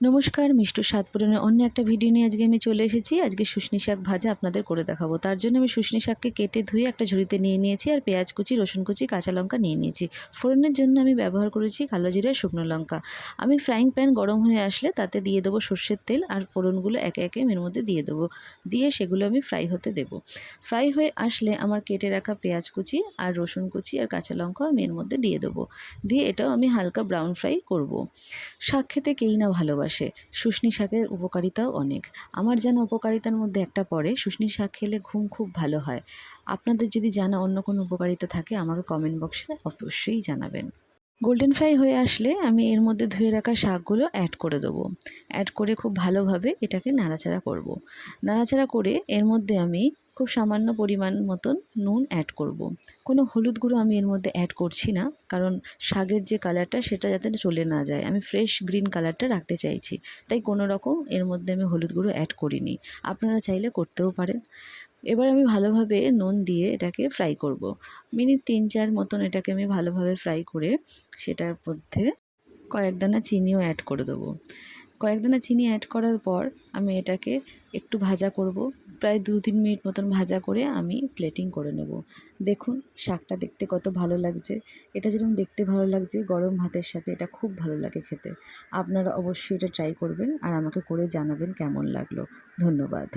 নমস্কার, মিষ্টু স্বাদপূরণের অন্য একটা ভিডিও নিয়ে আজকে আমি চলে এসেছি। আজকে শুশনি শাক ভাজা আপনাদের করে দেখাবো। তার জন্য আমি শুশনি শাককে কেটে ধুয়ে একটা ঝুড়িতে নিয়ে নিয়েছি আর পেঁয়াজ কুচি, রসুন কুচি, কাঁচা লঙ্কা নিয়ে নিয়েছি। ফোড়নের জন্য আমি ব্যবহার করেছি কালো জিরা শুকনো লঙ্কা। আমি ফ্রাইং প্যান গরম হয়ে আসলে তাতে দিয়ে দেবো সর্ষের তেল আর ফোড়নগুলো একে একে এর মধ্যে দিয়ে দেবো। দিয়ে সেগুলো আমি ফ্রাই হতে দেবো। ফ্রাই হয়ে আসলে আমার কেটে রাখা পেঁয়াজ কুচি আর রসুন কুচি আর কাঁচা লঙ্কা আমি এর মধ্যে দিয়ে দেবো। দিয়ে এটাও আমি হালকা ব্রাউন ফ্রাই করব। শাক খেতে কেই না ভালোবাসে। শুশনি শাকের উপকারিতাও অনেক। আমার জানা উপকারিতার মধ্যে একটা পড়ে, শুশনি শাক খেলে ঘুম খুব ভালো হয়। আপনাদের যদি জানা অন্য কোনো উপকারিতা থাকে, আমাকে কমেন্ট বক্সে অবশ্যই জানাবেন। গোল্ডেন ফ্রাই হয়ে আসলে আমি এর মধ্যে ধুয়ে রাখা শাকগুলো অ্যাড করে দেবো অ্যাড করে খুব ভালোভাবে এটাকে নাড়াচাড়া করব। নাড়াচাড়া করে এর মধ্যে আমি খুব সামান্য পরিমাণ মতন নুন অ্যাড করব। কোনো হলুদ গুঁড়ো আমি এর মধ্যে অ্যাড করছি না, কারণ শাকের যে কালারটা সেটা যাতে চলে না যায় আমি ফ্রেশ গ্রিন কালারটা রাখতে চাইছি, তাই কোনো রকম এর মধ্যে আমি হলুদ গুঁড়ো অ্যাড করিনি আপনারা চাইলে করতেও পারেন এবার আমি ভালোভাবে নুন দিয়ে এটাকে ফ্রাই করব। মিনিট তিন চার মতন এটাকে আমি ভালোভাবে ফ্রাই করে সেটার মধ্যে কয়েক দানা চিনিও অ্যাড করে দেবো। কয়েক দানা চিনি অ্যাড করার পর আমি এটাকে একটু ভাজা করব। প্রায় দু তিন মিনিট মতন ভাজা করে আমি প্লেটিং করে নেব। দেখুন, শাকটা দেখতে কত ভালো লাগছে। এটা যেরকম দেখতে ভালো লাগছে, গরম ভাতের সাথে এটা খুব ভালো লাগে খেতে। আপনারা অবশ্যই এটা ট্রাই করবেন আর আমাকে করে জানাবেন কেমন লাগল। ধন্যবাদ।